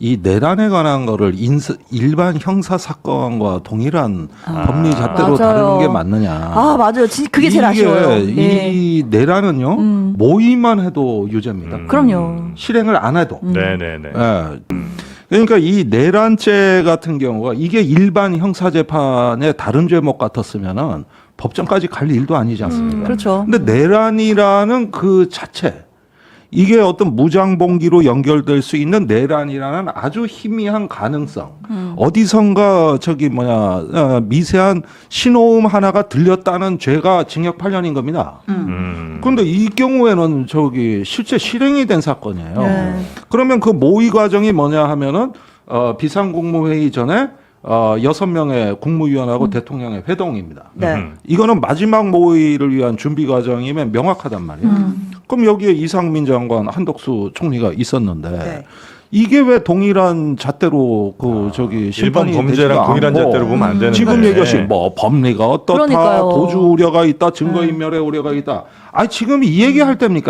이 내란에 관한 거를 인스, 일반 형사 사건과 동일한 법리 잣대로 맞아요. 다루는 게 맞느냐? 아 맞아요. 진 그게 제일 이게 아쉬워요. 예. 이 내란은요 음. 모의만 해도 유죄입니다. 음. 그럼요. 실행을 안 해도. 음. 네네네. 예. 그러니까 이 내란죄 같은 경우가 이게 일반 형사 재판의 다른 죄목 같았으면은 법정까지 갈 일도 아니지 않습니까? 그렇죠. 근데 내란이라는 그 자체 이게 어떤 무장봉기로 연결될 수 있는 내란이라는 아주 희미한 가능성 음. 어디선가 저기 뭐냐 어, 미세한 신호음 하나가 들렸다는 죄가 징역 8년인 겁니다. 음. 그런데 이 경우에는 저기 실제 실행이 된 사건이에요. 네. 그러면 그 모의 과정이 뭐냐 하면은 어, 비상국무회의 전에 어, 여섯 명의 국무위원하고 대통령의 회동입니다. 네. 음. 이거는 마지막 모의를 위한 준비 과정이면 명확하단 말이에요. 음. 그럼 여기에 이상민 장관, 한덕수 총리가 있었는데 네. 이게 왜 동일한 잣대로 그 저기 아, 일반 심판이 범죄랑 되지가 동일한 않고 잣대로 보면 안 되는 지금 건데. 얘기하신 뭐 법리가 어떻다, 그러니까요. 도주 우려가 있다, 증거 인멸의 우려가 있다. 아 지금 이 얘기할 때입니까?